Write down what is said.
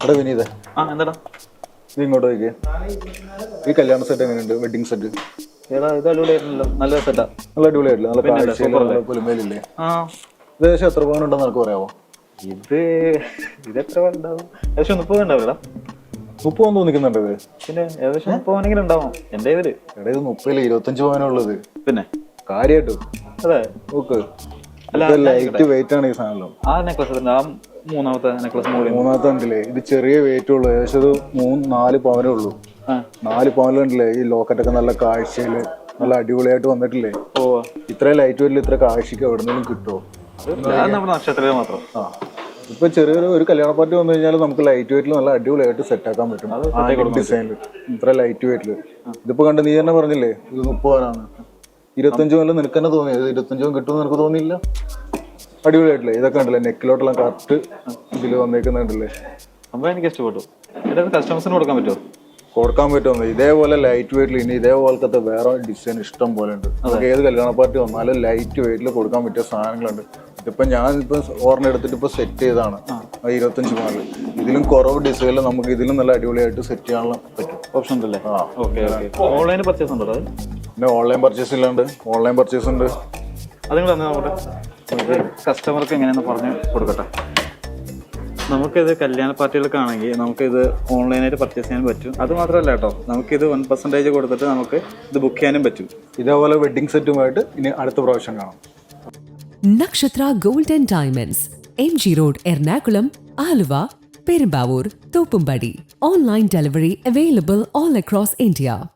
എടാ വിനീത. ആ എന്താടാ? നീ ഇങ്ങോട്ട് നോക്കിയേ ഈ കല്യാണ സെറ്റ് എങ്ങനെയുണ്ട്? വെഡിങ് സെറ്റ് ഏടാ ഇത് അടിപൊളിയായിരുന്നല്ലോ നല്ല സെറ്റാ നല്ല അടിപൊളിയായിട്ടില്ല. നല്ല കാഴ്ചയിൽ നല്ല പുലിമേലില്ലേ ആ. ഇത് ഏകദേശം എത്ര പവൻ ഉണ്ടെന്ന് നിനക്ക് പറയാമോ ഇത് ഇത് എത്ര ഉണ്ടാവും? ഏകദേശം മുപ്പത് ഉണ്ടാവില്ല മുപ്പത് തോന്നിക്കുന്നുണ്ട് ഇത്? പിന്നെ ഏകദേശം മുപ്പതെങ്കിലും ഉണ്ടാവും. എന്റെ ഇവർ? എടാ ഇത് മുപ്പതിൽ ഇരുപത്തഞ്ച് പവനുള്ളത് പിന്നെ? കാര്യമായിട്ട് അതെ. നോക്ക്. അല്ല, ലൈറ്റ് വെയിറ്റ് ആണ് ഈ സാധനം. ആ നെക്ലസ് ആ മൂന്നാമത്തെ നെക്ലസ് മൂന്നാമത്തെ ഉണ്ടല്ലേ ഇത് ചെറിയ വെയിറ്റ് ഉള്ളൂ. ഏകദേശം ഒരു മൂന്ന് നാല് പവനേ ഉള്ളൂ. നാല് പവനിലുണ്ടല്ലേ ഈ ലോക്കറ്റ് ഒക്കെ നല്ല കാഴ്ചയിൽ നല്ല അടിപൊളിയായിട്ട് വന്നിട്ടില്ലേ? ഓ. ഇത്രയും ലൈറ്റ് വരില്ല ഇത്ര കാഴ്ചക്ക് എവിടെ നിന്നും കിട്ടുമോ അത് നമ്മുടെ നക്ഷത്രത്തിൽ മാത്രം. ആ. ഇപ്പൊ ചെറിയൊരു ഒരു കല്യാണ പാർട്ടി വന്നു കഴിഞ്ഞാൽ നമുക്ക് ലൈറ്റ് വെയിറ്റിൽ നല്ല അടിപൊളിയായിട്ട് സെറ്റ് ആക്കാൻ പറ്റും. ഡിസൈനിൽ ഇത്ര ലൈറ്റ് വെയിറ്റിൽ ഇതിപ്പോ കണ്ട് നീ തന്നെ പറഞ്ഞില്ലേ? ഇത് മുപ്പതാണ് ഇരുപത്തഞ്ചു കൊല്ലം നിനക്ക് തന്നെ തോന്നി. ഇരുപത്തഞ്ചു ഇരുപത്തഞ്ച് കിട്ടുമെന്ന് നിനക്ക് തോന്നിയില്ല? അടിപൊളിയായിട്ടില്ലേ? ഇതൊക്കെ ഉണ്ടല്ലേ നെക്കിലോട്ടെല്ലാം കറക്റ്റ് ഇതിൽ വന്നേക്കുന്നുണ്ടല്ലേ അപ്പൊ എനിക്ക് ഇഷ്ടപ്പെട്ടു. ഇതൊക്കെ കസ്റ്റമേഴ്സിന് കൊടുക്കാൻ പറ്റുമോ? കൊടുക്കാൻ പറ്റുമെന്ന് ഇതേപോലെ ലൈറ്റ് വെയിറ്റിൽ ഇനി ഇതേപോലത്തെ വേറെ ഡിസൈൻ ഇഷ്ടം പോലെ ഉണ്ട്. നമുക്ക് ഏത് കല്യാണ പാർട്ടി വന്നാലും ലൈറ്റ് വെയിറ്റിൽ കൊടുക്കാൻ പറ്റിയ സാധനങ്ങളുണ്ട്. ഇതിപ്പോ ഞാൻ ഇപ്പൊ ഓർണ എടുത്തിട്ട് ഇപ്പൊ സെറ്റ് ചെയ്താണ് ഇരുപത്തഞ്ച് മോഡൽ ഇതിലും കുറവ് ഡിസൈനിൽ നമുക്ക് ഇതിലും നല്ല അടിപൊളിയായിട്ട് സെറ്റ് ചെയ്യാനുള്ള പറ്റും. ഓപ്ഷൻ ഉണ്ടല്ലേ? ഓക്കെ പർച്ചേസ് ഉണ്ടോ പിന്നെ ഓൺലൈൻ പർച്ചേസ് ഇല്ലാണ്ട്. ഓൺലൈൻ പർച്ചേസ് ഉണ്ട്. അത് നിങ്ങൾ തന്നെ നോക്കട്ടെ നമുക്ക് കസ്റ്റമർക്ക് എങ്ങനെയാണെന്ന് പറഞ്ഞ് കൊടുക്കട്ടെ. നമുക്കിത് കല്യാണ പാർട്ടികൾക്കാണെങ്കിൽ നമുക്കിത് ഓൺലൈനായിട്ട് പർച്ചേസ് ചെയ്യാൻ പറ്റും. അത് മാത്രമല്ല കേട്ടോ നമുക്കിത് വൺ പെർസെന്റേജ് കൊടുത്തിട്ട് നമുക്ക് ഇത് ബുക്ക് ചെയ്യാനും പറ്റും. ഇതേപോലെ വെഡിങ് സെറ്റുമായിട്ട് ഇനി അടുത്ത പ്രാവശ്യം കാണാം. Nakshatra gold and diamonds M G road Ernakulam Aluva Perumbavoor Thoppumpady. Online delivery available all across India